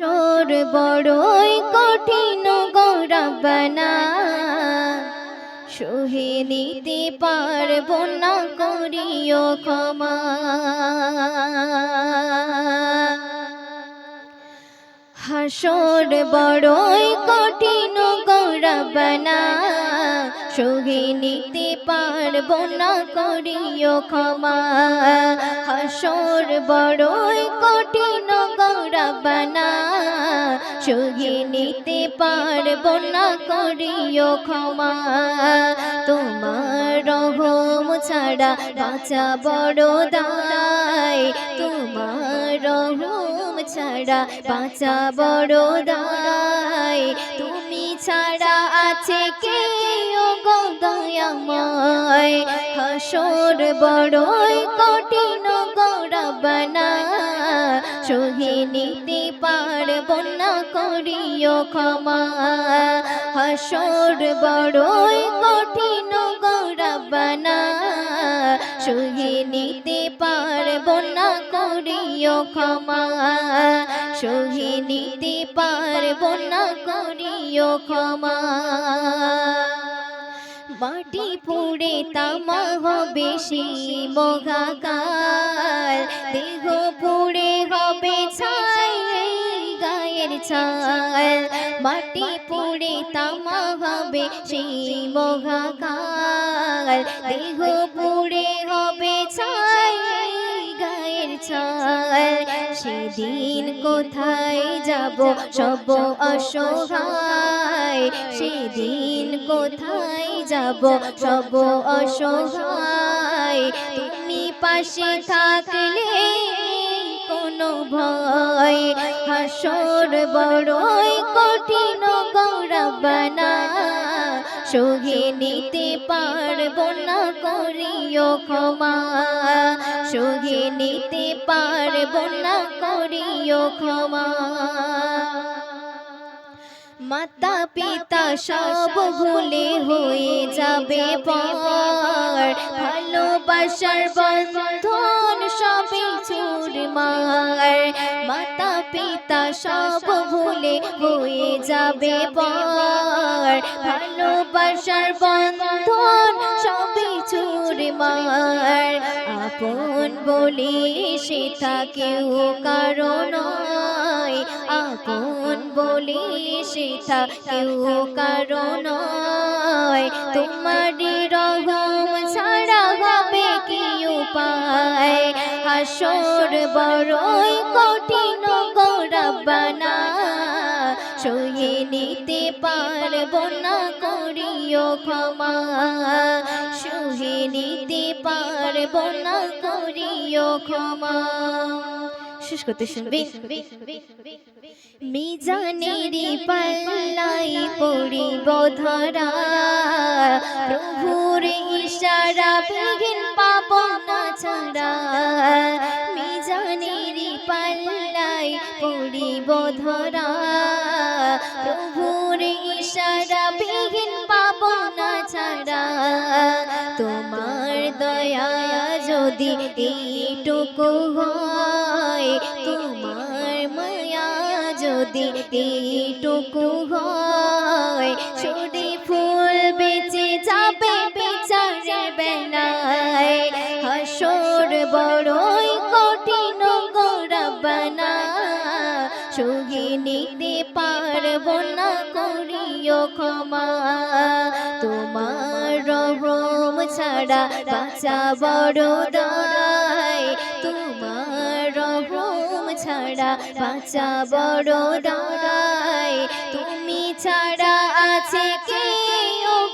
সোর বড়ই কঠিন গৌরবনা সহে নিতে পারব না করিও ক্ষমা। হাসর বড়ই কঠিন গৌরবনা সহে নিতে পারব না, করিও ক্ষমা। হাসর বড়ই কঠিন গৌরবনা সহে নিতে পারব না, করিও ক্ষমা। তোমার রহম ছাড়া বাঁচা বড় দায়, তোমার রহম ছাড়া বাঁচা বড় দায়। তুমি ছাড়া আছে কে? দয়াময়, হাসর বড়ই কঠিন গৌরবনা সহে নিতে পারব না করিও ক্ষমা। হাসর বড়ই কঠিন গৌরবনা সহে নিতে পারব না করিও ক্ষমা। সহে নিতে পারব না করিও ক্ষমা। মাটি পুড়ে তামা হবে সেই মগাকাল দেহ পুড়ে হবে ছাই গায়ের ছাল। মাটি পুড়ে তামা হবে সেই মগাকাল দেহ পুড়ে হবে ছাই গায়ের ছাল। সেদিন কোথায় যাব? সব অসহায়। সেদিন কোথায় যাব? সব অসহায়। তুমি পাশে থাকলে কোনো ভয়। হাসর বড়ই কঠিন গৌরবনা। সহে নিতে পারব না, করিও ক্ষমা। সহে নিতে পারব না করিও ক্ষমা। মাতা পিতা সব ভুলে হয়ে যাবে পর। ভালোবাসার বন্ধন সবে চুরমার মাতা পিতা সব ভুলে হয়ে যাবে পর। ভালোবাসার বন্ধন সবে চুরমার আপন বলে সে কেউ কারণ আপন বলে সে কেউ কারণ নয় তোমারই রহম ছাড়া হবে কি উপায়? হাসর বড়ই কঠিন গৌরবনা সয়ে নিতে পারব না, করিও ক্ষমা। সহে নিতে পারব না, করিও ক্ষমা। শেষ করতে শুনবে? পাল্লাই পড়িব ধরা। প্রভুর ইশারা বিঘিন পাব না ছাড়া। মিজানেরি পাল্লাই পড়িব ধরা। যদি এইটুকু হয়, তোমার মায়া যদি এইটুকু হয় ছুটি ফুল বেঁচে যাবে বিচারে বেলায়। হাসর বড়ই কঠিন গৌরবনা সঙ্গে নিতে পারব না করিও ক্ষমা। তোমার রহম ছাড়া বাঁচা বড় দায়। তোমার রহম ছাড়া বাঁচা বড় দায়। তুমি ছাড়া আছে কে?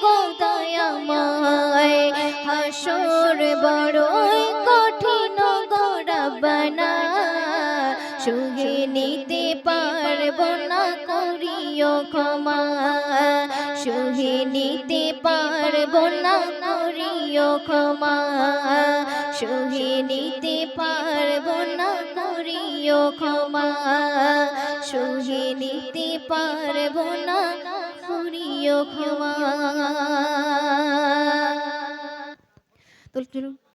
গো দয়াময়। হাসর বড় কঠিন গৌরবনা সঙ্গে নিতে পারব না, করিও ক্ষমা। সহে নিতে পারব না, করিও ক্ষমা। সহে নিতে পারব না, করিও ক্ষমা। সহে নিতে পারব না, করিও ক্ষমা। তুল।